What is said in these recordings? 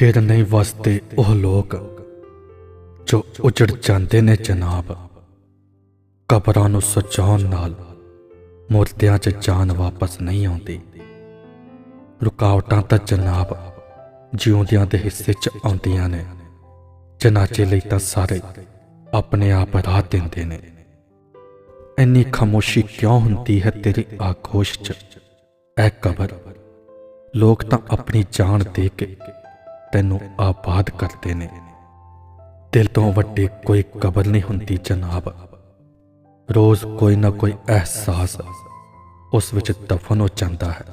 ਫਿਰ ਨਹੀਂ ਵਸਦੇ ਉਹ ਲੋਕ ਜੋ ਉਜੜ ਜਾਂਦੇ ਨੇ ਜਨਾਬ। ਕਬਰਾਂ ਨੂੰ ਸਜਾਉਣ ਨਾਲ ਮੁਰਦਿਆਂ 'ਚ ਜਾਨ ਵਾਪਸ ਨਹੀਂ ਆਉਂਦੀ। ਰੁਕਾਵਟਾਂ ਤਾਂ ਜਨਾਬ ਜਿਉਂਦਿਆਂ ਦੇ ਹਿੱਸੇ 'ਚ ਆਉਂਦੀਆਂ ਨੇ। ਜਨਾਜੇ ਲਈ ਤਾਂ ਸਾਰੇ ਆਪਣੇ ਆਪ ਰਾਹ ਦਿੰਦੇ ਨੇ। ਇੰਨੀ ਖਾਮੋਸ਼ੀ ਕਿਉਂ ਹੁੰਦੀ ਹੈ ਤੇਰੀ ਆਗੋਸ਼ 'ਚ? ਐ ਕਬਰ। ਲੋਕ ਤਾਂ ਆਪਣੀ ਜਾਨ ਦੇ ਕੇ ਤੈਨੂੰ ਆਬਾਦ ਕਰਦੇ ਨੇ। ਦਿਲ ਤੋਂ ਵੱਡੀ ਕੋਈ ਕਬਰ ਨਹੀਂ ਹੁੰਦੀ ਜਨਾਬ। ਰੋਜ਼ ਕੋਈ ਨਾ ਕੋਈ ਅਹਿਸਾਸ ਉਸ ਵਿੱਚ ਦਫਨ ਹੋ ਜਾਂਦਾ ਹੈ।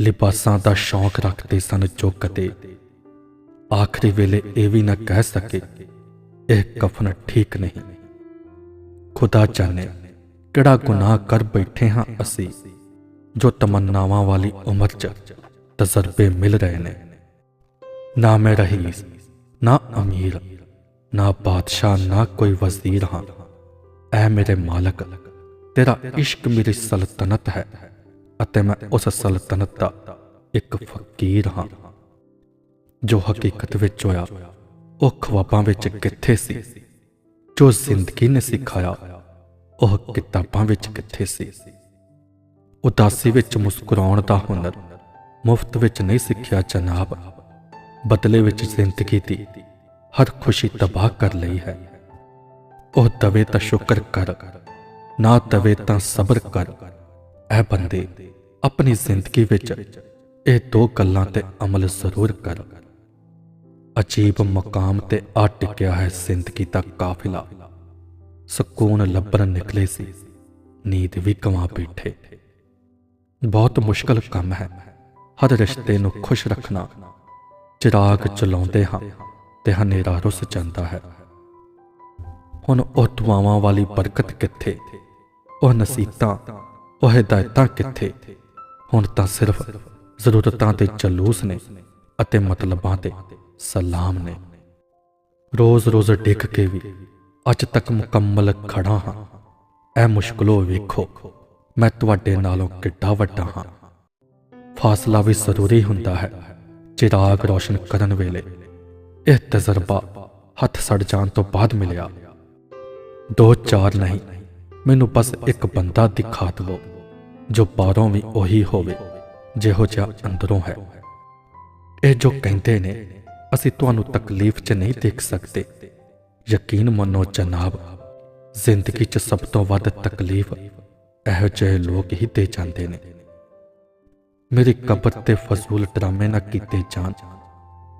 ਲਿਬਾਸਾਂ ਦਾ ਸ਼ੌਂਕ ਰੱਖਦੇ ਸਨ ਜੋ ਕਦੇ ਆਖਰੀ ਵੇਲੇ ਇਹ ਵੀ ਨਾ ਕਹਿ ਸਕੇ, ਇਹ ਕਫਨ ਠੀਕ ਨਹੀਂ। ਖੁਦਾ ਜਾਣੇ ਕਿਹੜਾ ਗੁਨਾਹ ਕਰ ਬੈਠੇ ਹਾਂ ਅਸੀਂ ਜੋ ਤਮੰਨਾਵਾਂ ਵਾਲੀ ਉਮਰ 'ਚ ਤਜਰਬੇ ਮਿਲ ਰਹੇ ਨੇ। ਨਾ ਮੈਂ ਰਹੀਸ, ਨਾ ਅਮੀਰ, ਨਾ ਬਾਦਸ਼ਾਹ, ਨਾ ਕੋਈ ਵਜ਼ੀਰ ਹਾਂ। ਐ ਮੇਰੇ ਮਾਲਕ, ਤੇਰਾ ਇਸ਼ਕ ਮੇਰੀ ਸਲਤਨਤ ਹੈ ਅਤੇ ਮੈਂ ਉਸ ਸਲਤਨਤ ਦਾ ਇੱਕ ਫਕੀਰ ਹਾਂ। ਜੋ ਹਕੀਕਤ ਵਿੱਚ ਹੋਇਆ, ਉਹ ਖਵਾਬਾਂ ਵਿੱਚ ਕਿੱਥੇ ਸੀ? ਜੋ ਜ਼ਿੰਦਗੀ ਨੇ ਸਿਖਾਇਆ, ਉਹ ਕਿਤਾਬਾਂ ਵਿੱਚ ਕਿੱਥੇ ਸੀ? ਉਦਾਸੀ ਵਿੱਚ ਮੁਸਕਰਾਉਣ ਦਾ ਹੁਨਰ ਮੁਫਤ ਵਿੱਚ ਨਹੀਂ ਸਿੱਖਿਆ ਜਨਾਬ। ਬਦਲੇ ਵਿੱਚ ਜ਼ਿੰਦਗੀ ਦੀ ਹਰ ਖੁਸ਼ੀ ਤਬਾਹ ਕਰ ਲਈ ਹੈ। ਉਹ ਦਵੇ ਤਾਂ ਸ਼ੁਕਰ ਕਰ, ਨਾ ਦਵੇ ਤਾਂ ਸਬਰ ਕਰ। ਐ ਬੰਦੇ, ਆਪਣੀ ਜ਼ਿੰਦਗੀ ਵਿੱਚ ਇਹ ਦੋ ਗੱਲਾਂ ਤੇ ਅਮਲ ਜ਼ਰੂਰ ਕਰ। ਅਜੀਬ ਮਕਾਮ ਤੇ ਆ ਟਿਕਿਆ ਹੈ ਜ਼ਿੰਦਗੀ ਦਾ ਕਾਫਿਲਾ। ਸਕੂਨ ਲੱਭਣ ਨਿਕਲੇ ਸੀ। ਨੀਂਦ ਵੀ ਕਮਾ ਬੈਠੇ। ਬਹੁਤ ਮੁਸ਼ਕਲ ਕੰਮ ਹੈ। ਹਰ ਰਿਸ਼ਤੇ ਨੂੰ ਖੁਸ਼ ਰੱਖਣਾ ਚਿਰਾਗ ਚਲਾਉਂਦੇ ਹਾਂ ਤੇ ਹਨੇਰਾ ਰੁੱਸ ਜਾਂਦਾ ਹੈ ਹੁਣ ਉਹ ਦੁਆਵਾਂ ਵਾਲੀ ਬਰਕਤ ਕਿੱਥੇ ਉਹ ਨਸੀਤਾਂ ਉਹ ਹਦਾਇਤਾਂ ਕਿੱਥੇ ਹੁਣ ਤਾਂ ਸਿਰਫ ਜ਼ਰੂਰਤਾਂ ਤੇ ਜਲੂਸ ਨੇ ਅਤੇ ਮਤਲਬਾਂ ਤੇ ਸਲਾਮ ਨੇ ਰੋਜ਼-ਰੋਜ਼ ਡਿੱਗ ਕੇ ਵੀ ਅੱਜ ਤੱਕ ਮੁਕੰਮਲ ਖੜਾ ਹਾਂ ਐ ਮੁਸ਼ਕਲੋ ਵੇਖੋ ਮੈਂ ਤੁਹਾਡੇ ਨਾਲੋਂ ਕਿੱਡਾ ਵੱਡਾ ਹਾਂ ਫਾਸਲਾ ਵੀ ਜ਼ਰੂਰੀ ਹੁੰਦਾ ਹੈ। ਚਿਰਾਗ ਰੋਸ਼ਨ ਕਰਨ ਵੇਲੇ ਇਹ ਤਜਰਬਾ ਹੱਥ ਸੜ ਜਾਣ ਤੋਂ ਬਾਅਦ ਮਿਲਿਆ। ਦੋ ਚਾਰ ਨਹੀਂ, ਮੈਨੂੰ ਬਸ ਇੱਕ ਬੰਦਾ ਦਿਖਾ ਦਿਵੋ, ਜੋ ਬਾਹਰੋਂ ਵੀ ਉਹੀ ਹੋਵੇ, ਜਿਹੋ ਜਿਹਾ ਅੰਦਰੋਂ ਹੈ। ਇਹ ਜੋ ਕਹਿੰਦੇ ਨੇ, ਅਸੀਂ ਤੁਹਾਨੂੰ ਤਕਲੀਫ 'ਚ ਨਹੀਂ ਦੇਖ ਸਕਦੇ। ਯਕੀਨ ਮੰਨੋ ਜਨਾਬ, ਜ਼ਿੰਦਗੀ 'ਚ ਸਭ ਤੋਂ ਵੱਧ ਤਕਲੀਫ ਇਹੋ ਜਿਹੇ ਲੋਕ ਹੀ ਦੇ ਜਾਂਦੇ ਨੇ। ਮੇਰੀ ਕਬਰ ਤੇ ਫਜ਼ੂਲ ਡਰਾਮੇ ਨਾ ਕੀਤੇ ਜਾਣ,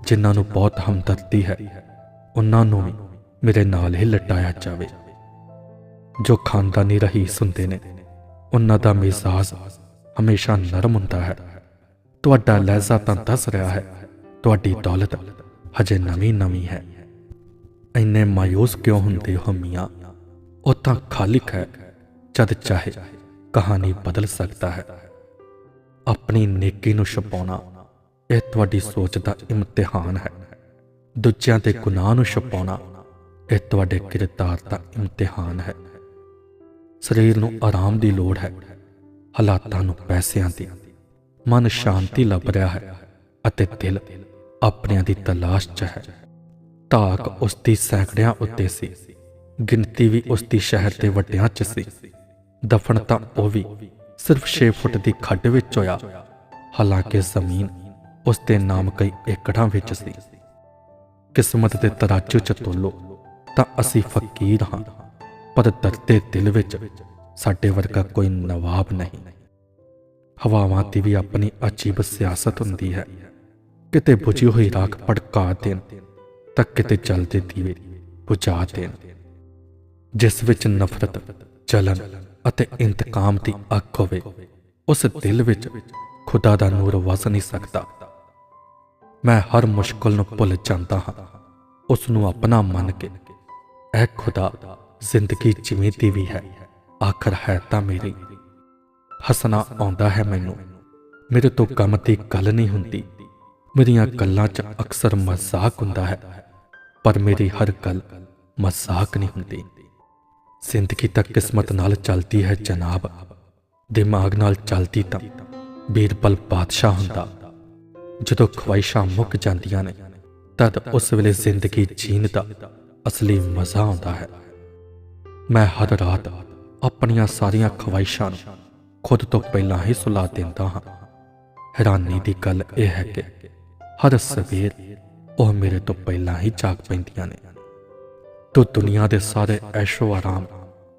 ਜਿਨ੍ਹਾਂ ਨੂੰ ਬਹੁਤ ਹਮਦਰਦੀ ਹੈ ਉਹਨਾਂ ਨੂੰ ਵੀ ਮੇਰੇ ਨਾਲ ਹੀ ਲਟਾਇਆ ਜਾਵੇ। ਜੋ ਖਾਨਦਾਨੀ ਰਹੀਸ ਹੁੰਦੇ ਨੇ ਉਹਨਾਂ ਦਾ ਮਿਜ਼ਾਜ ਹਮੇਸ਼ਾ ਨਰਮ ਹੁੰਦਾ ਹੈ। ਤੁਹਾਡਾ ਲਹਿਜ਼ਾ ਤਾਂ ਦੱਸ ਰਿਹਾ ਹੈ, ਤੁਹਾਡੀ ਦੌਲਤ ਹਜੇ ਨਵੀਂ ਨਵੀਂ ਹੈ। ਇੰਨੇ ਮਾਇੂਸ ਕਿਉਂ ਹੁੰਦੇ ਹੋ ਮੀਆਂ? ਉਹ ਤਾਂ ਖਾਲਿਕ ਹੈ, ਜਦ ਚਾਹੇ ਕਹਾਣੀ ਬਦਲ ਸਕਦਾ ਹੈ। ਆਪਣੀ ਨੇਕੀ ਨੂੰ ਛੁਪਾਉਣਾ, ਇਹ ਤੁਹਾਡੀ ਸੋਚ ਦਾ ਇਮਤਿਹਾਨ ਹੈ। ਦੂਜਿਆਂ ਦੇ ਗੁਨਾਹ ਨੂੰ ਛੁਪਾਉਣਾ, ਇਹ ਤੁਹਾਡੇ ਕਿਰਦਾਰ ਦਾ ਇਮਤਿਹਾਨ ਹੈ। ਸਰੀਰ ਨੂੰ ਆਰਾਮ ਦੀ ਲੋੜ ਹੈ, ਹਾਲਾਤਾਂ ਨੂੰ ਪੈਸਿਆਂ ਦੀ। ਮਨ ਸ਼ਾਂਤੀ ਲੱਭ ਰਿਹਾ ਹੈ ਅਤੇ ਦਿਲ ਆਪਣਿਆਂ ਦੀ ਤਲਾਸ਼ 'ਚ ਹੈ। ਧਾਕ ਉਸ ਦੀ ਸੈਂਕੜਿਆਂ ਉੱਤੇ ਸੀ, ਗਿਣਤੀ ਵੀ ਉਸ ਦੀ ਸ਼ਹਿਰ ਦੇ ਵੱਡਿਆਂ 'ਚ ਸੀ। ਦਫਨ ਤਾਂ ਉਹ ਵੀ ਸਿਰਫ 6 ਫੁੱਟ ਦੀ ਖੱਡ ਵਿੱਚ ਹੋਇਆ ਹਾਲਾਂਕਿ ਜ਼ਮੀਨ ਉਸ ਦੇ ਨਾਮ ਕਈ ਏਕੜਾਂ ਵਿੱਚ ਸੀ। ਕਿਸਮਤ ਦੇ ਤਰਾਜੂ 'ਚ ਤੋਲੋ, ਤਾਂ ਅਸੀਂ ਫਕੀਰ ਹਾਂ, ਪਰ ਦਰਦੇ ਦਿਲ ਵਿੱਚ ਸਾਡੇ ਵਰਗਾ ਕੋਈ ਨਵਾਬ ਨਹੀਂ। ਹਵਾਵਾਂ ਦੀ ਵੀ ਆਪਣੀ ਅਜੀਬ ਸਿਆਸਤ ਹੁੰਦੀ ਹੈ। ਕਿਤੇ ਬੁਝੀ ਹੋਈ ਰਾਖ ਭੜਕਾ ਦੇਣ, ਤਾਂ ਕਿਤੇ ਚਲਦੇ ਦੀਵੇ ਬੁਝਾ ਦੇਣ। ਜਿਸ ਵਿੱਚ ਨਫ਼ਰਤ, ਜਲਨ ਅਤੇ ਇੰਤਕਾਮ ਦੀ ਅੱਗ ਹੋਵੇ, ਉਸ ਦਿਲ ਵਿੱਚ ਖੁਦਾ ਦਾ ਨੂਰ ਵਸ ਨਹੀਂ ਸਕਦਾ। ਮੈਂ ਹਰ ਮੁਸ਼ਕਲ ਨੂੰ ਭੁੱਲ ਜਾਂਦਾ ਹਾਂ। ਉਸ ਨੂੰ ਆਪਣਾ ਮੰਨ ਕੇ, ਐ ਖੁਦਾ, ਜ਼ਿੰਦਗੀ ਜਿਵੇਂ ਦੀ ਵੀ ਹੈ, ਆਖਰ ਹੈ ਤਾਂ ਮੇਰੀ। ਹੱਸਣਾ ਆਉਂਦਾ ਹੈ ਮੈਨੂੰ। ਮੇਰੇ ਤੋਂ ਕੰਮ ਦੀ ਗੱਲ ਨਹੀਂ ਹੁੰਦੀ। ਮੇਰੀਆਂ ਗੱਲਾਂ 'ਚ ਅਕਸਰ ਮਜ਼ਾਕ ਹੁੰਦਾ ਹੈ, ਪਰ ਮੇਰੀ ਹਰ ਗੱਲ ਮਜ਼ਾਕ ਨਹੀਂ ਹੁੰਦੀ। ਜ਼ਿੰਦਗੀ ਤਾਂ ਕਿਸਮਤ ਨਾਲ ਚੱਲਦੀ ਹੈ ਜਨਾਬ। ਦਿਮਾਗ ਨਾਲ ਚੱਲਦੀ ਤਾਂ ਬੀਰਬਲ ਬਾਦਸ਼ਾਹ ਹੁੰਦਾ। ਜਦੋਂ ਖਵਾਇਸ਼ਾਂ ਮੁੱਕ ਜਾਂਦੀਆਂ ਨੇ, ਤਦ ਉਸ ਵੇਲੇ ਜ਼ਿੰਦਗੀ ਜੀਣ ਦਾ ਅਸਲੀ ਮਜ਼ਾ ਆਉਂਦਾ ਹੈ। ਮੈਂ ਹਰ ਰਾਤ ਆਪਣੀਆਂ ਸਾਰੀਆਂ ਖਵਾਇਸ਼ਾਂ ਨੂੰ ਖੁਦ ਤੋਂ ਪਹਿਲਾਂ ਹੀ ਸੁਲਾ ਦਿੰਦਾ ਹਾਂ। ਹੈਰਾਨੀ ਦੀ ਗੱਲ ਇਹ ਹੈ ਕਿ ਹਰ ਸਵੇਰ ਉਹ ਮੇਰੇ ਤੋਂ ਪਹਿਲਾਂ ਹੀ ਜਾਗ ਪੈਂਦੀਆਂ ਨੇ। ਤੂੰ ਦੁਨੀਆ ਦੇ ਸਾਰੇ ਐਸ਼ੋ ਆਰਾਮ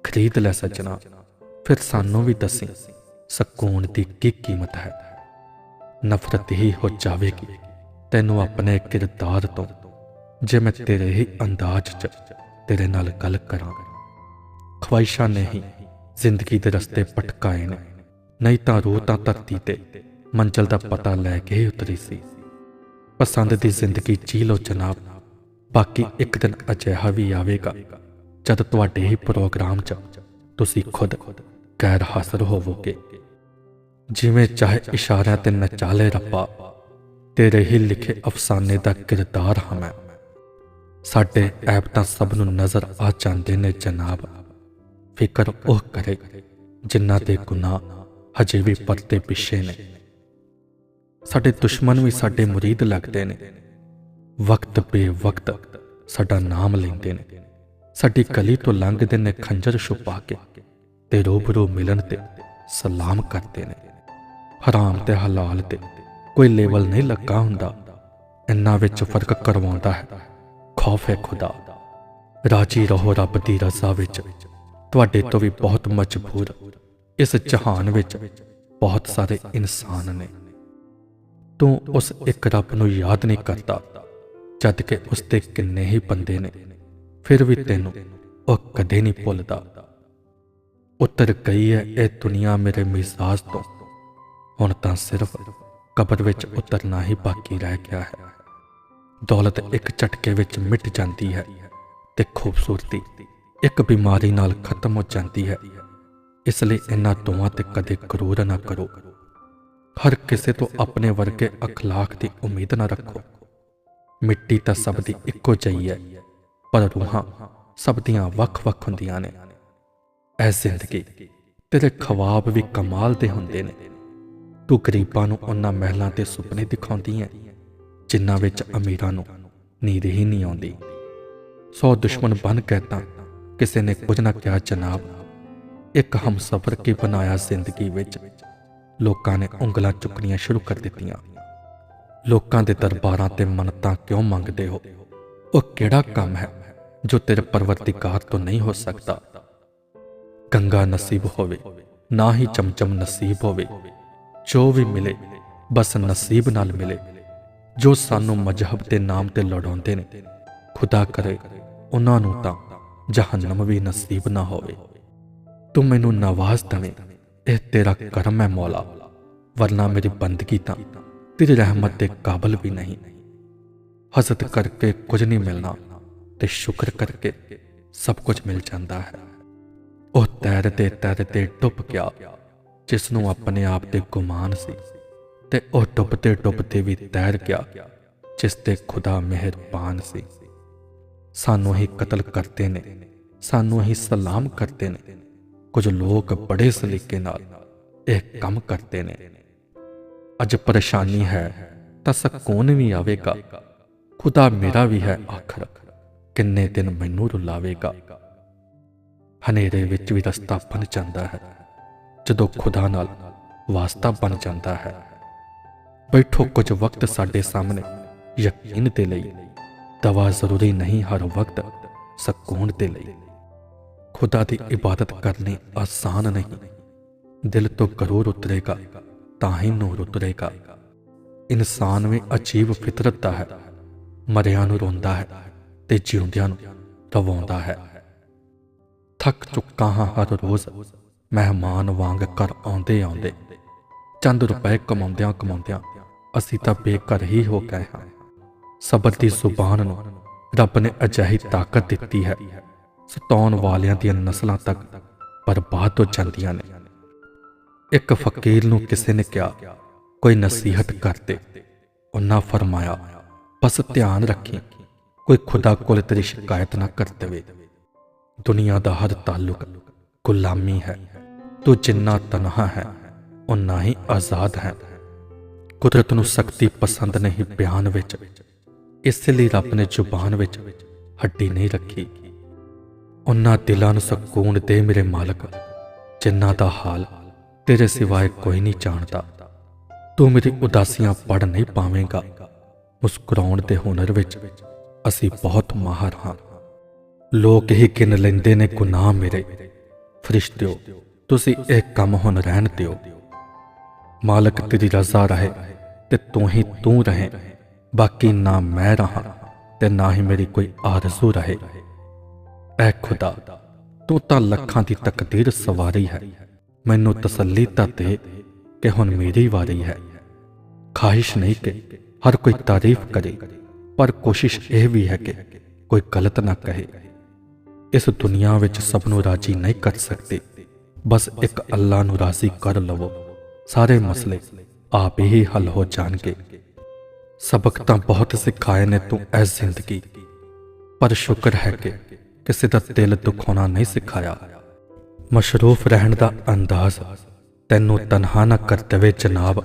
ਖਰੀਦ ਲੈ ਸੱਜਣਾ। ਫਿਰ ਸਾਨੂੰ ਵੀ ਦੱਸੀ, ਸਕੂਨ ਦੀ ਕੀ ਕੀਮਤ ਹੈ? ਨਫ਼ਰਤ ਹੀ ਹੋ ਜਾਵੇਗੀ ਤੈਨੂੰ ਆਪਣੇ ਕਿਰਦਾਰ ਤੋਂ। ਜੇ ਮੈਂ ਤੇਰੇ ਹੀ ਅੰਦਾਜ਼ 'ਚ ਤੇਰੇ ਨਾਲ ਗੱਲ ਕਰਾਂ। ਖਵਾਇਸ਼ਾਂ ਨੇ ਹੀ ਜ਼ਿੰਦਗੀ ਦੇ ਰਸਤੇ ਭਟਕਾਏ ਨੇ। ਨਹੀਂ ਤਾਂ ਰੂਹ ਤਾਂ ਧਰਤੀ ਤੇ ਮੰਜ਼ਲ ਦਾ ਪਤਾ ਲੈ ਕੇ ਹੀ ਉਤਰੀ ਸੀ। ਪਸੰਦ ਦੀ ਜ਼ਿੰਦਗੀ ਜੀ ਲਓ ਜਨਾਬ। ਬਾਕੀ ਇੱਕ ਦਿਨ ਅਜਿਹਾ ਵੀ ਆਵੇਗਾ, ਜਦ ਤੁਹਾਡੇ ਹੀ ਪ੍ਰੋਗਰਾਮ 'ਚ ਤੁਸੀਂ ਖੁਦ ਗੈਰ ਹਾਜ਼ਰ ਹੋਵੋਗੇ। ਜਿਵੇਂ ਚਾਹੇ ਇਸ਼ਾਰਿਆਂ ਤੇ ਨਚਾਲੇ ਰੱਬਾ, ਤੇਰੇ ਹੀ ਲਿਖੇ ਅਫਸਾਨੇ ਦਾ ਕਿਰਦਾਰ ਹਾਂ ਮੈਂ। ਸਾਡੇ ਐਬ ਤਾਂ ਸਭ ਨੂੰ ਨਜ਼ਰ ਆ ਜਾਂਦੇ ਨੇ ਜਨਾਬ। ਫਿਕਰ ਉਹ ਕਰੇ ਜਿਨ੍ਹਾਂ ਦੇ ਗੁਨਾਹ ਹਜੇ ਵੀ ਪਰਤੇ ਪਿੱਛੇ ਨੇ। ਸਾਡੇ ਦੁਸ਼ਮਣ ਵੀ ਸਾਡੇ ਮੁਰੀਦ ਲੱਗਦੇ ਨੇ। ਵਕਤ ਬੇਵਕਤ ਸਾਡਾ ਨਾਮ ਲੈਂਦੇ ਨੇ। ਸਾਡੀ ਗਲੀ ਤੋਂ ਲੰਘਦੇ ਨੇ ਖੰਜਰ ਛੁਪਾ ਕੇ ਤੇ ਰੂਬਰੂ ਮਿਲਣ ਤੇ ਸਲਾਮ ਕਰਦੇ ਨੇ। ਹਰਾਮ ਤੇ ਹਲਾਲ ਤੇ ਕੋਈ ਲੈਵਲ ਨਹੀਂ ਲੱਗਾ ਹੁੰਦਾ। ਇੰਨਾ ਵਿੱਚ ਫ਼ਰਕ ਕਰਵਾਉਂਦਾ ਹੈ। ਖੌਫ ਹੈ ਖੁਦਾ। ਰਾਜੀ ਰਹੋ ਰੱਬ ਦੀ ਰਜ਼ਾ ਵਿੱਚ। ਤੁਹਾਡੇ ਤੋਂ ਵੀ ਬਹੁਤ ਮਜਬੂਰ। ਇਸ ਜਹਾਨ ਵਿੱਚ ਬਹੁਤ ਸਾਰੇ ਇਨਸਾਨ ਨੇ। ਤੂੰ ਉਸ ਇੱਕ ਰੱਬ ਨੂੰ ਯਾਦ ਨਹੀਂ ਕਰਦਾ। ਜਦ ਕਿ ਉਸ ਦੇ ਕਿੰਨੇ ਹੀ ਬੰਦੇ ਨੇ ਫਿਰ ਵੀ ਤੈਨੂੰ ਉਹ ਕਦੇ ਨਹੀਂ ਭੁੱਲਦਾ ਉਤਰ ਗਈ ਹੈ ਇਹ ਦੁਨੀਆ ਮੇਰੇ ਮਿਜ਼ਾਜ ਤੋਂ ਹੁਣ ਤਾਂ ਸਿਰਫ ਕਬਰ ਵਿੱਚ ਉਤਰਨਾ ਹੀ ਬਾਕੀ ਰਹਿ ਗਿਆ ਹੈ ਦੌਲਤ ਇੱਕ ਝਟਕੇ ਵਿੱਚ ਮਿਟ ਜਾਂਦੀ ਹੈ ਤੇ ਖੂਬਸੂਰਤੀ ਇੱਕ ਬਿਮਾਰੀ ਨਾਲ ਖਤਮ ਹੋ ਜਾਂਦੀ ਹੈ ਇਸ ਲਈ ਇਹਨਾਂ ਦੋਵਾਂ ਤੇ ਕਦੇ ਕਰੂਰ ਨਾ ਕਰੋ ਹਰ ਕਿਸੇ ਤੋਂ ਆਪਣੇ ਵਰਗੇ اخلاق ਦੀ ਉਮੀਦ ਨਾ ਰੱਖੋ ਮਿੱਟੀ ਤਾਂ ਸਭ ਦੀ ਇੱਕੋ ਜਿਹੀ ਹੈ, ਪਰ ਰੂਹਾਂ ਸਭ ਦੀਆਂ ਵੱਖ-ਵੱਖ ਹੁੰਦੀਆਂ ਨੇ। ਐ ਜ਼ਿੰਦਗੀ ਤੇਰੇ ਖਵਾਬ ਵੀ ਕਮਾਲ ਦੇ ਹੁੰਦੇ ਨੇ। ਤੂੰ ਗਰੀਬਾਂ ਨੂੰ ਉਹਨਾਂ ਮਹਿਲਾਂ ਤੇ ਸੁਪਨੇ ਦਿਖਾਉਂਦੀ ਹੈ, ਜਿਨ੍ਹਾਂ ਵਿੱਚ ਅਮੀਰਾਂ ਨੂੰ ਨੀਂਦ ਹੀ ਨਹੀਂ ਆਉਂਦੀ। ਸੌ ਦੁਸ਼ਮਣ ਬਨ ਕੇ ਤਾਂ ਕਿਸੇ ਨੇ ਕੁਝ ਨਾ ਕਿਹਾ, ਜਨਾਬ। ਇੱਕ ਹਮਸਫਰ ਕੀ ਬਣਾਇਆ ਜ਼ਿੰਦਗੀ ਵਿੱਚ? ਲੋਕਾਂ ਨੇ ਉਂਗਲਾਂ ਚੁੱਕਣੀਆਂ ਸ਼ੁਰੂ ਕਰ ਦਿੱਤੀਆਂ। ਲੋਕਾਂ ਦੇ ਦਰਬਾਰਾਂ ਤੇ ਮੰਨਤਾਂ ਕਿਉਂ ਮੰਗਦੇ ਹੋ? ਉਹ ਕਿਹੜਾ ਕੰਮ ਹੈ ਜੋ ਤੇਰੇ ਪਰਵਰਦੀਗਾਰ ਤੋਂ ਨਹੀਂ ਹੋ ਸਕਦਾ? ਗੰਗਾ ਨਸੀਬ ਹੋਵੇ, ਨਾ ਹੀ ਚਮਚਮ ਨਸੀਬ ਹੋਵੇ, ਜੋ ਵੀ ਮਿਲੇ, ਬਸ ਨਸੀਬ ਨਾਲ ਮਿਲੇ, ਜੋ ਸਾਨੂੰ ਮਜਹਬ ਦੇ ਨਾਮ ਤੇ ਲੜਾਉਂਦੇ ਨੇ। ਖੁਦਾ ਕਰੇ, ਉਹਨਾਂ ਨੂੰ ਤਾਂ ਜਹਨਮ ਵੀ ਨਸੀਬ ਨਾ ਹੋਵੇ। ਤੂੰ ਮੈਨੂੰ ਨਵਾਜ਼ ਦਵੇਂ, ਇਹ ਤੇਰਾ ਕਰਮ ਹੈ ਮੌਲਾ, ਵਰਨਾ ਮੇਰੀ ਬੰਦਗੀ ਤਾਂ ਤੇਰੀ ਰਹਿਮਤ ਦੇ ਕਾਬਲ ਵੀ ਨਹੀਂ ਹਸਦ ਕਰਕੇ ਕੁਝ ਨਹੀਂ ਮਿਲਣਾ ਤੇ ਸ਼ੁਕਰ ਕਰਕੇ ਸਭ ਕੁਝ ਮਿਲ ਜਾਂਦਾ ਹੈ ਉਹ ਤੈਰਦੇ ਤੈਰਦੇ ਡੁੱਬ ਗਿਆ ਜਿਸ ਨੂੰ ਆਪਣੇ ਆਪ ਤੇ ਗੁਮਾਨ ਸੀ ਤੇ ਉਹ ਡੁੱਬਦੇ ਡੁੱਬਦੇ ਵੀ ਤੈਰ ਗਿਆ ਜਿਸ ਤੇ ਖੁਦਾ ਮਿਹਰਬਾਨ ਸੀ ਸਾਨੂੰ ਹੀ ਕਤਲ ਕਰਦੇ ਨੇ ਸਾਨੂੰ ਹੀ ਸਲਾਮ ਕਰਦੇ ਨੇ ਕੁਝ ਲੋਕ ਬੜੇ ਸਲੀਕੇ ਨਾਲ ਇਹ ਕੰਮ ਕਰਦੇ ਨੇ ਅੱਜ ਪਰੇਸ਼ਾਨੀ ਹੈ, ਤਾਂ ਸਕੂਨ ਵੀ ਆਵੇਗਾ। ਖੁਦਾ ਮੇਰਾ ਵੀ ਹੈ ਆਖਰ। ਕਿੰਨੇ ਦਿਨ ਮੈਨੂੰ ਰੁਲਾਵੇਗਾ। ਹਨੇਰੇ ਵਿੱਚ ਵੀ ਰਸਤਾ ਬਣ ਜਾਂਦਾ ਹੈ। ਜਦੋਂ ਖੁਦਾ ਨਾਲ ਵਾਸਤਾ ਬਣ ਜਾਂਦਾ ਹੈ। ਬੈਠੋ ਕੁਝ ਵਕਤ ਸਾਡੇ ਸਾਹਮਣੇ, ਯਕੀਨ ਦੇ ਲਈ। ਦਵਾ ਜ਼ਰੂਰੀ ਨਹੀਂ ਹਰ ਵਕਤ ਸਕੂਨ ਦੇ ਲਈ। ਖੁਦਾ ਦੀ ਇਬਾਦਤ ਕਰਨੀ ਆਸਾਨ ਨਹੀਂ। ਦਿਲ ਤੋਂ ਕਰੂਰ ਉਤਰੇਗਾ। ਤਾਂ ਹੀ ਨੂਰ ਉਤਰੇਗਾ। ਇਨਸਾਨ ਵੀ ਅਜੀਬ ਫਿਤਰਤ ਦਾ ਹੈ। ਮਰਿਆਂ ਨੂੰ ਰੋਂਦਾ ਹੈ ਤੇ ਜਿਉਂਦਿਆਂ ਨੂੰ ਰਵਾਉਂਦਾ ਹੈ। ਥੱਕ ਚੁੱਕਾ ਹਾਂ ਹਰ ਰੋਜ਼। ਮਹਿਮਾਨ ਵਾਂਗ ਕਰ ਆਉਂਦੇ ਆਉਂਦੇ ਚੰਦ ਰੁਪਏ ਕਮਾਉਂਦਿਆਂ ਕਮਾਉਂਦਿਆਂ ਅਸੀਂ ਤਾਂ ਬੇਘਰ ਹੀ ਹੋ ਗਏ ਹਾਂ। ਸਬਰ ਦੀ ਜ਼ੁਬਾਨ ਨੂੰ ਰੱਬ ਨੇ ਅਜਿਹੀ ਤਾਕਤ ਦਿੱਤੀ ਹੈ। ਸਤਾਉਣ ਵਾਲਿਆਂ ਦੀਆਂ ਨਸਲਾਂ ਤੱਕ ਬਰਬਾਦ ਹੋ ਜਾਂਦੀਆਂ ਨੇ। ਇੱਕ ਫਕੀਰ ਨੂੰ ਕਿਸੇ ਨੇ ਕਿਹਾ, ਕੋਈ ਨਸੀਹਤ ਕਰਦੇ ਉਹਨਾਂ ਫਰਮਾਇਆ, ਬਸ ਧਿਆਨ ਰੱਖੀ, ਕੋਈ ਖੁਦਾ ਕੋਲ ਤੇਰੀ ਸ਼ਿਕਾਇਤ ਨਾ ਕਰ ਦੇਵੇ। ਦੁਨੀਆ ਦਾ ਹਰ ਤਾਲੁਕ ਗੁਲਾਮੀ ਹੈ। ਤੂੰ ਜਿੰਨਾ ਤਨਹਾ ਹੈ ਉਨਾ ਹੀ ਆਜ਼ਾਦ ਹੈ। ਕੁਦਰਤ ਨੂੰ ਸਖਤੀ ਪਸੰਦ ਨਹੀਂ ਬਿਆਨ ਵਿੱਚ। ਇਸ ਲਈ ਰੱਬ ਨੇ ਜ਼ੁਬਾਨ ਵਿੱਚ ਹੱਡੀ ਨਹੀਂ ਰੱਖੀ। ਉਹਨਾਂ ਦਿਲਾਂ ਨੂੰ ਸਕੂਨ ਦੇ ਮੇਰੇ ਮਾਲਕ ਜਿਨ੍ਹਾਂ ਦਾ ਹਾਲ ਤੇਰੇ ਸਿਵਾਏ ਕੋਈ ਨਹੀਂ ਜਾਣਦਾ। ਤੂੰ ਮੇਰੀ ਉਦਾਸੀਆਂ ਪੜ ਨਹੀਂ ਪਾਵੇਂਗਾ। ਮੁਸਕਰਾਉਣ ਦੇ ਹੁਨਰ ਵਿੱਚ ਅਸੀਂ ਬਹੁਤ ਮਾਹਰ ਹਾਂ। ਲੋਕ ਹੀ ਗਿਣ ਲੈਂਦੇ ਨੇ ਗੁਨਾਹ ਮੇਰੇ। ਫਰਿਸ਼ਤਿਓ, ਤੁਸੀਂ ਇਹ ਕੰਮ ਹੁਣ ਰਹਿਣ ਦਿਓ। ਮਾਲਕ ਤੇਰੀ ਰਜ਼ਾ ਰਹੇ ਤੇ ਤੂੰ ਹੀ ਤੂੰ ਰਹੇ। ਬਾਕੀ ਨਾ ਮੈਂ ਰਹਾ ਤੇ ਨਾ ਹੀ ਮੇਰੀ ਕੋਈ ਆਰਜ਼ੂ ਰਹੇ। ਐ ਖੁਦਾ, ਤੂੰ ਤਾਂ ਲੱਖਾਂ ਦੀ ਤਕਦੀਰ ਸਵਾਰੀ ਹੈ। ਮੈਨੂੰ ਤਸੱਲੀ ਤਾਂ ਦੇ ਕਿ ਹੁਣ ਮੇਰੀ ਵਾਰੀ ਹੈ। ਖਾਹਿਸ਼ ਨਹੀਂ ਕਿ ਹਰ ਕੋਈ ਤਾਰੀਫ ਕਰੇ, ਪਰ ਕੋਸ਼ਿਸ਼ ਇਹ ਵੀ ਹੈ ਕਿ ਕੋਈ ਗਲਤ ਨਾ ਕਹੇ। ਇਸ ਦੁਨੀਆ ਵਿੱਚ ਸਭ ਨੂੰ ਰਾਜੀ ਨਹੀਂ ਕਰ ਸਕਦੇ। ਬਸ ਇੱਕ ਅੱਲਾ ਨੂੰ ਰਾਜ਼ੀ ਕਰ ਲਵੋ। ਸਾਰੇ ਮਸਲੇ ਆਪ ਹੀ ਹੱਲ ਹੋ ਜਾਣਗੇ। ਸਬਕ ਤਾਂ ਬਹੁਤ ਸਿਖਾਏ ਨੇ ਤੂੰ ਐ ਜ਼ਿੰਦਗੀ। ਪਰ ਸ਼ੁਕਰ ਹੈ ਕਿ ਕਿਸੇ ਦਾ ਦਿਲ ਦੁਖਾਉਣਾ ਨਹੀਂ ਸਿਖਾਇਆ। ਮਸ਼ਰੂਫ ਰਹਿਣ ਦਾ ਅੰਦਾਜ਼ ਤੈਨੂੰ ਤਨਹਾ ਨਾ ਕਰ ਦੇਵੇ ਜਨਾਬ।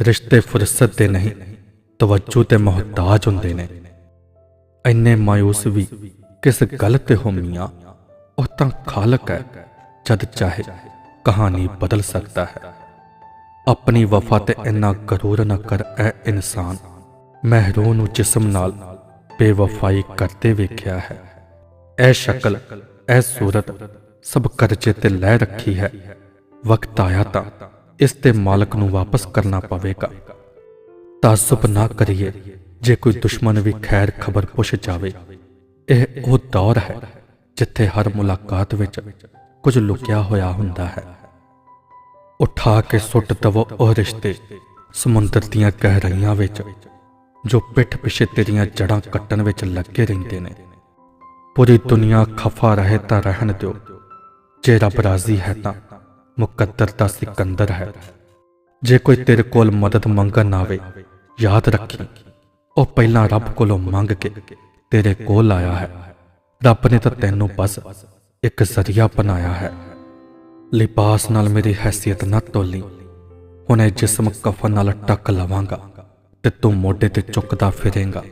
ਰਿਸ਼ਤੇ ਫੁਰਸਤ ਦੇ ਨਹੀਂ, ਤਵੱਜੂ ਤੇ ਮੁਹਤਾਜ ਹੁੰਦੇ ਨੇ। ਇੰਨੇ ਮਾਇੂਸ ਵੀ ਕਿਸ ਗੱਲ ਤੇ ਹੋ ਮੀਆਂ? ਉਹ ਤਾਂ ਖਾਲਕ ਹੈ, ਜਦ ਚਾਹੇ ਕਹਾਣੀ ਬਦਲ ਸਕਦਾ ਹੈ। ਆਪਣੀ ਵਫਾ ਤੇ ਇੰਨਾ ਕਰੂਰ ਨਾ ਕਰ ਐ ਇਨਸਾਨ। ਮਹਿਰੂਨ ਨੂੰ ਜਿਸਮ ਨਾਲ ਬੇਵਫਾਈ ਕਰਦੇ ਵੇਖਿਆ ਹੈ। ਐ ਸ਼ਕਲ, ਐ ਸੂਰਤ ਸਭ ਕਰਜ਼ੇ ਤੇ ਲੈ ਰੱਖੀ ਹੈ। ਵਕਤ ਆਇਆ ਤਾਂ ਇਸ ਤੇ ਮਾਲਕ ਨੂੰ ਵਾਪਸ ਕਰਨਾ ਪਵੇਗਾ। ਤਾਸੁਬ ਨਾ ਕਰੀਏ, ਜੇ ਕੋਈ ਦੁਸ਼ਮਣ ਵੀ ਖੈਰ ਖਬਰ ਪੁੱਛ ਜਾਵੇ। ਇਹ ਉਹ ਦੌਰ ਹੈ, ਜਿੱਥੇ ਹਰ ਮੁਲਾਕਾਤ ਵਿੱਚ ਕੁਝ ਲੁਕਿਆ ਹੋਇਆ ਹੁੰਦਾ ਹੈ। ਉਠਾ ਕੇ ਸੁੱਟ ਦਵੋ ਉਹ ਰਿਸ਼ਤੇ, ਸਮੁੰਦਰ ਦੀਆਂ ਗਹਿਰਾਈਆਂ ਵਿੱਚ, ਜੋ ਪਿੱਠ ਪਿਛੇ ਤੇਰੀਆਂ ਜੜਾਂ ਕੱਟਣ ਵਿੱਚ ਲੱਗੇ ਰਹਿੰਦੇ ਨੇ। ਪੂਰੀ ਦੁਨੀਆ ਖਫਾ ਰਹੇ ਤਾਂ ਰਹਿਣ ਦਿਓ। ਜੇ ਰੱਬ ਰਾਜ਼ੀ ਹੈ ਤਾਂ ਮੁਕੱਦਰ ਦਾ ਸਿਕੰਦਰ ਹੈ। ਜੇ ਕੋਈ ਤੇਰੇ ਕੋਲ ਮਦਦ ਮੰਗਣ ਆਵੇ, ਯਾਦ ਰੱਖੀ। ਉਹ ਪਹਿਲਾਂ ਰੱਬ ਕੋਲੋਂ ਮੰਗ ਕੇ ਤੇਰੇ ਕੋਲ ਆਇਆ ਹੈ। ਰੱਬ ਨੇ ਤਾਂ ਤੈਨੂੰ ਬਸ ਇੱਕ ਜ਼ਰੀਆ ਬਣਾਇਆ ਹੈ। ਲਿਬਾਸ ਨਾਲ ਮੇਰੀ ਹੈਸੀਅਤ ਨਾ ਤੋਲੀ। ਹੁਣ ਇਹ ਜਿਸਮ ਕਫਨ ਨਾਲ ਟੱਕ ਲਵਾਂਗਾ ਤੇ ਤੂੰ ਮੋਢੇ ਤੇ ਚੁੱਕਦਾ ਫਿਰੇਂਗਾ।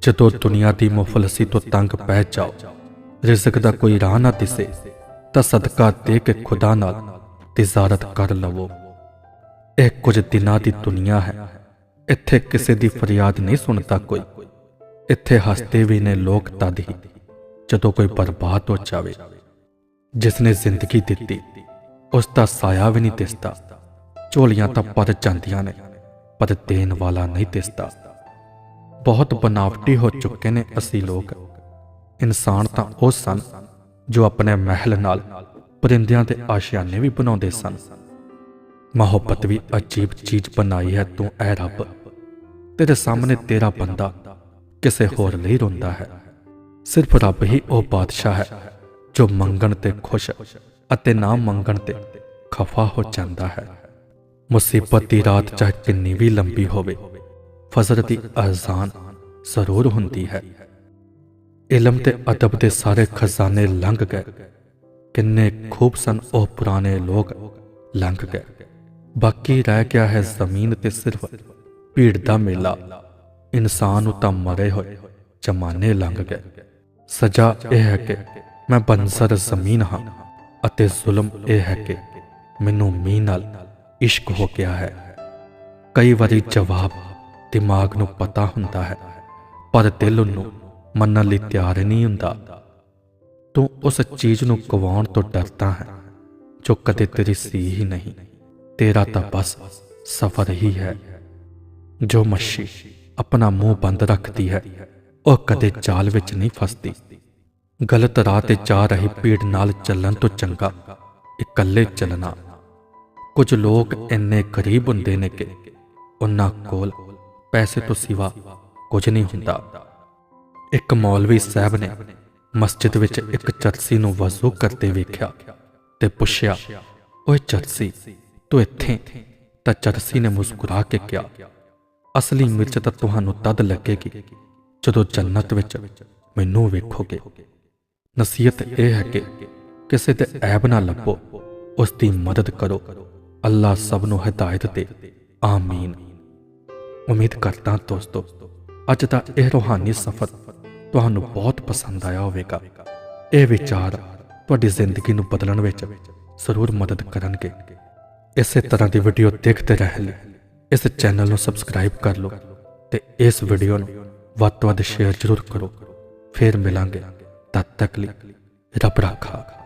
ਜਦੋਂ ਦੁਨੀਆ ਦੀ ਮੁਫਲਸੀ ਤੋਂ ਤੰਗ ਪੈ ਜਾਓ, ਰਿਜ਼ਕ ਦਾ ਕੋਈ ਰਾਹ ਨਾ ਦਿਸੇ। ਤਾਂ ਸਦਕਾ ਦੇ ਕੇ ਖੁਦਾ ਨਾਲ ਤਿਜ਼ਾਰਤ ਕਰ ਲਵੋ। ਇਹ ਕੁਝ ਦਿਨਾਂ ਦੀ ਦੁਨੀਆ ਹੈ। ਇੱਥੇ ਕਿਸੇ ਦੀ ਫਰਿਆਦ ਨਹੀਂ ਸੁਣਦਾ ਕੋਈ। ਇੱਥੇ ਹੱਸਦੇ ਵੀ ਨੇ ਲੋਕ ਤਦ ਹੀ, ਜਦੋਂ ਕੋਈ ਬਰਬਾਦ ਹੋ ਜਾਵੇ। ਜਿਸ ਨੇ ਜ਼ਿੰਦਗੀ ਦਿੱਤੀ, ਉਸ ਦਾ ਸਾਇਆ ਵੀ ਨਹੀਂ ਦਿਸਦਾ। ਝੋਲੀਆਂ ਤਾਂ ਪਰ ਜਾਂਦੀਆਂ ਨੇ, ਪਰ ਦੇਣ ਵਾਲਾ ਨਹੀਂ ਦਿਸਦਾ। ਬਹੁਤ ਬਨਾਵਟੀ ਹੋ ਚੁੱਕੇ ਨੇ ਅਸੀਂ ਲੋਕ। ਇਨਸਾਨ ਤਾਂ ਉਹ ਸਨ ਜੋ ਆਪਣੇ ਮਹਿਲ ਨਾਲ ਪਰਿੰਦਿਆਂ ਦੇ ਆਸ਼ਿਆਨੇ ਵੀ ਬਣਾਉਂਦੇ ਸਨ। ਮੁਹੱਬਤ ਵੀ ਅਜੀਬ ਚੀਜ਼ ਬਣਾਈ ਹੈ, ਤੂੰ ਐ ਰੱਬ, ਤੇਰੇ ਸਾਹਮਣੇ ਤੇਰਾ ਬੰਦਾ ਕਿਸੇ ਹੋਰ ਲਈ ਰੋਂਦਾ ਹੈ। ਸਿਰਫ ਰੱਬ ਹੀ ਉਹ ਬਾਦਸ਼ਾਹ ਹੈ ਜੋ ਮੰਗਣ ਤੇ ਖੁਸ਼ ਅਤੇ ਨਾ ਮੰਗਣ ਤੇ ਖਫਾ ਹੋ ਜਾਂਦਾ ਹੈ। ਮੁਸੀਬਤ ਦੀ ਰਾਤ ਚਾਹੇ ਕਿੰਨੀ ਵੀ ਲੰਬੀ ਹੋਵੇ, ਫਜ਼ਰ ਦੀ ਅਜ਼ਾਨ ਜ਼ਰੂਰ ਹੁੰਦੀ ਹੈ। ਇਲਮ ਤੇ ਅਦਬ ਦੇ ਸਾਰੇ ਖਜ਼ਾਨੇ ਲੰਘ ਗਏ। ਕਿੰਨੇ ਖੂਬ ਸਨ ਉਹ ਪੁਰਾਣੇ ਲੋਕ ਲੰਘ ਗਏ। ਬਾਕੀ ਰਹਿ ਗਿਆ ਹੈ ਜ਼ਮੀਨ ਤੇ ਸਿਰਫ ਭੀੜ ਦਾ ਮੇਲਾ। ਇਨਸਾਨ ਨੂੰ ਤਾਂ ਮਰੇ ਹੋਏ, ਜ਼ਮਾਨੇ ਲੰਘ ਗਏ। ਸਜ਼ਾ ਇਹ ਹੈ ਕਿ ਮੈਂ ਬੰਸਰ ਜ਼ਮੀਨ ਹਾਂ ਅਤੇ ਜ਼ੁਲਮ ਇਹ ਹੈ ਕਿ ਮੈਨੂੰ ਮੀਂਹ ਨਾਲ ਇਸ਼ਕ ਹੋ ਗਿਆ ਹੈ। ਕਈ ਵਾਰੀ ਜਵਾਬ ਦਿਮਾਗ ਨੂੰ ਪਤਾ ਹੁੰਦਾ ਹੈ, ਪਰ ਦਿਲ ਨੂੰ ਮੰਨਣ ਲਈ ਤਿਆਰ ਨਹੀਂ ਹੁੰਦਾ। ਤੂੰ ਉਸ ਚੀਜ਼ ਨੂੰ ਗਵਾਉਣ ਤੋਂ ਡਰਦਾ ਹੈ, ਜੋ ਕਦੇ ਤੇਰੀ ਸੀ ਹੀ ਨਹੀਂ। ਤੇਰਾ ਤਾਂ ਬਸ ਸਫਰ ਹੀ ਹੈ, ਜੋ ਮੱਛੀ ਆਪਣਾ ਮੂੰਹ ਬੰਦ ਰੱਖਦੀ ਹੈ, ਉਹ ਕਦੇ ਜਾਲ ਵਿੱਚ ਨਹੀਂ ਫਸਦੀ। ਗਲਤ ਰਾਹ ਤੇ ਜਾ ਰਹੀ ਭੀੜ ਨਾਲ ਚੱਲਣ ਤੋਂ ਚੰਗਾ, ਇਕੱਲੇ ਚੱਲਣਾ। ਕੁਝ ਲੋਕ ਇੰਨੇ ਗਰੀਬ ਹੁੰਦੇ ਨੇ ਕਿ ਉਹਨਾਂ ਕੋਲ ਪੈਸੇ ਤੋਂ ਸਿਵਾ ਕੁਝ ਨਹੀਂ ਹੁੰਦਾ। ਇੱਕ ਮੌਲਵੀ ਸਾਹਿਬ ਨੇ ਮਸਜਿਦ ਵਿੱਚ ਇੱਕ ਚਰਸੀ ਨੂੰ ਵਜ਼ੂ ਕਰਦੇ ਵੇਖਿਆ ਤੇ ਪੁੱਛਿਆ, ਓਏ ਚਰਸੀ, ਤੂੰ ਇੱਥੇ? ਤਾਂ ਚਰਸੀ ਨੇ ਮੁਸਕਰਾ ਕੇ ਕਿਹਾ, ਅਸਲੀ ਮਿਰਚ ਤਾਂ ਤੁਹਾਨੂੰ ਤਦ ਲੱਗੇਗੀ ਜਦੋਂ ਜੰਨਤ ਵਿੱਚ ਮੈਨੂੰ ਵੇਖੋਗੇ। ਨਸੀਹਤ ਇਹ ਹੈ ਕਿ ਕਿਸੇ ਦੇ ਐਬ ਨਾ ਲੱਭੋ, ਉਸ ਦੀ ਮਦਦ ਕਰੋ। ਅੱਲਾ ਸਭ ਨੂੰ ਹਦਾਇਤ ਦੇ। ਆਮੀਨ। ਉਮੀਦ ਕਰਦਾ ਦੋਸਤੋ, ਅੱਜ ਦਾ ਇਹ ਰੂਹਾਨੀ ਸਫ਼ਰ ਤੁਹਾਨੂੰ ਬਹੁਤ ਪਸੰਦ ਆਇਆ ਹੋਵੇਗਾ। ਇਹ ਵਿਚਾਰ ਤੁਹਾਡੀ ਜ਼ਿੰਦਗੀ ਨੂੰ ਬਦਲਣ ਵਿੱਚ ਜ਼ਰੂਰ ਮਦਦ ਕਰਨਗੇ। ਇਸੇ ਤਰ੍ਹਾਂ ਦੀ ਵੀਡੀਓ ਦੇਖਦੇ ਰਹਿਣ ਲਈ। ਇਸ ਚੈਨਲ ਨੂੰ ਸਬਸਕ੍ਰਾਈਬ ਕਰ ਲਓ ਤੇ ਇਸ ਵੀਡੀਓ ਨੂੰ ਵੱਧ ਤੋਂ ਵੱਧ ਸ਼ੇਅਰ ਜ਼ਰੂਰ ਕਰੋ। ਫਿਰ ਮਿਲਾਂਗੇ। ਤਦ ਤੱਕ ਲਈ ਰੱਬ ਰਾਖਾ।